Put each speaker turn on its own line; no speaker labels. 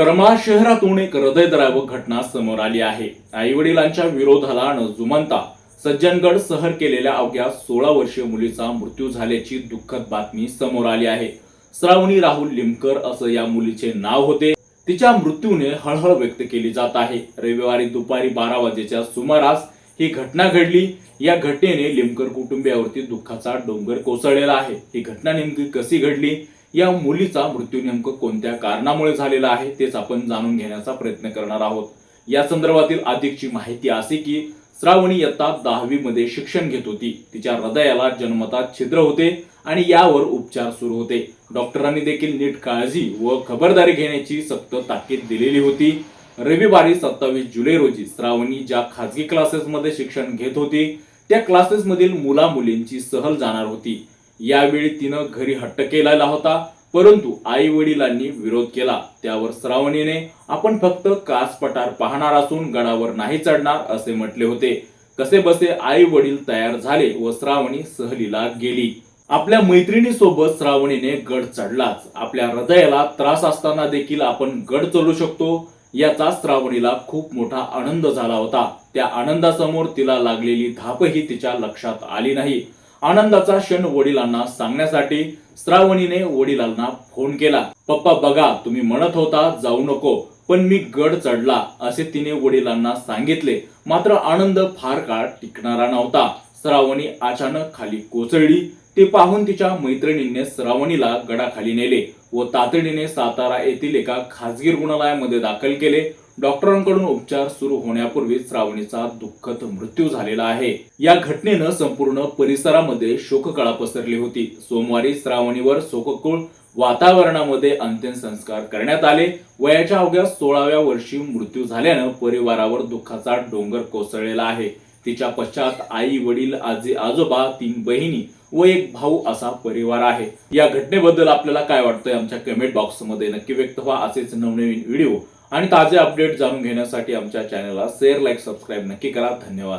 करमाळा शहरातून एक हृदयद्रावक घटना समोर आली आहे. आई वडिलांच्या विरोधाला न जुमानता सज्जनगड सहर केलेल्या अवघ्या सोळा वर्षीय मुलीचा मृत्यू झाल्याची दुःखद बातमी समोर आली आहे. श्रावणी राहुल लिमकर असं या मुलीचे नाव होते. तिच्या मृत्यूने हळहळ व्यक्त केली जात आहे. रविवारी दुपारी बारा वाजेच्या सुमारास ही घटना घडली. या घटनेने लिमकर कुटुंबियावरती दुःखाचा डोंगर कोसळलेला आहे. ही घटना नेमकी कशी घडली? या मुलीचा मृत्यू नेमकं कोणत्या कारणामुळे झालेला आहे तेच आपण जाणून घेण्याचा प्रयत्न करणार आहोत. या संदर्भातील अधिकची माहिती अशी की श्रावणी इयत्ता दहावी मध्ये शिक्षण घेत होती. तिच्या हृदयाला जन्मतात छिद्र होते आणि यावर उपचार सुरू होते. डॉक्टरांनी देखील नीट काळजी व खबरदारी घेण्याची सक्त ताकीद दिलेली होती. रविवारी सत्तावीस जुलै रोजी श्रावणी ज्या खाजगी क्लासेसमध्ये शिक्षण घेत होती त्या क्लासेसमधील मुला मुलींची सहल जाणार होती. यावेळी तिनं घरी हट्ट केलेला होता परंतु आई वडिलांनी विरोध केला. त्यावर श्रावणीने आपण फक्त कास पठार पाहणार असून गडावर नाही चढणार असे म्हटले होते. कसे बसे आई वडील तयार झाले व श्रावणी सहलीला गेली. आपल्या मैत्रिणी सोबत श्रावणीने गड चढलाच. आपल्या हृदयाला त्रास असताना देखील आपण गड चढू शकतो याचा श्रावणीला खूप मोठा आनंद झाला होता. त्या आनंदासमोर तिला लागलेली धापही तिच्या लक्षात आली नाही. आनंदाचा क्षण वडिलांना सांगण्यासाठी श्रावणीने वडिलांना फोन केला. पप्पा बघा तुम्ही म्हणत होता जाऊ नको पण मी गड चढला असे तिने वडिलांना सांगितले. मात्र आनंद फार काळ टिकणारा नव्हता. श्रावणी अचानक खाली कोसळली. ते पाहून तिच्या मैत्रिणींनी श्रावणीला गडाखाली नेले व तातडीने सातारा येथील एका खासगी रुग्णालयामध्ये दाखल केले. डॉक्टरांकडून उपचार सुरू होण्यापूर्वी श्रावणीचा दुःखद मृत्यू झालेला आहे. या घटनेनं संपूर्ण परिसरामध्ये शोककळा पसरली होती. सोमवारी श्रावणीवर शोककुळ वातावरणामध्ये अंतिम संस्कार करण्यात आले. वयाच्या अवघ्या सोळाव्या वर्षी मृत्यू झाल्यानं परिवारावर दुःखाचा डोंगर कोसळलेला आहे. तिच्या पश्चात आई वडील आजी आजोबा तीन बहिणी व एक भाऊ असा परिवार आहे. या घटनेबद्दल आपल्याला काय वाटतंय? आमच्या कमेंट बॉक्समध्ये नक्की व्यक्त व्हा. असेच नवनवीन व्हिडिओ आणि ताजे अपडेट जाणून घेण्यासाठी आमच्या चॅनलला शेअर लाईक सबस्क्राईब नक्की करा. धन्यवाद.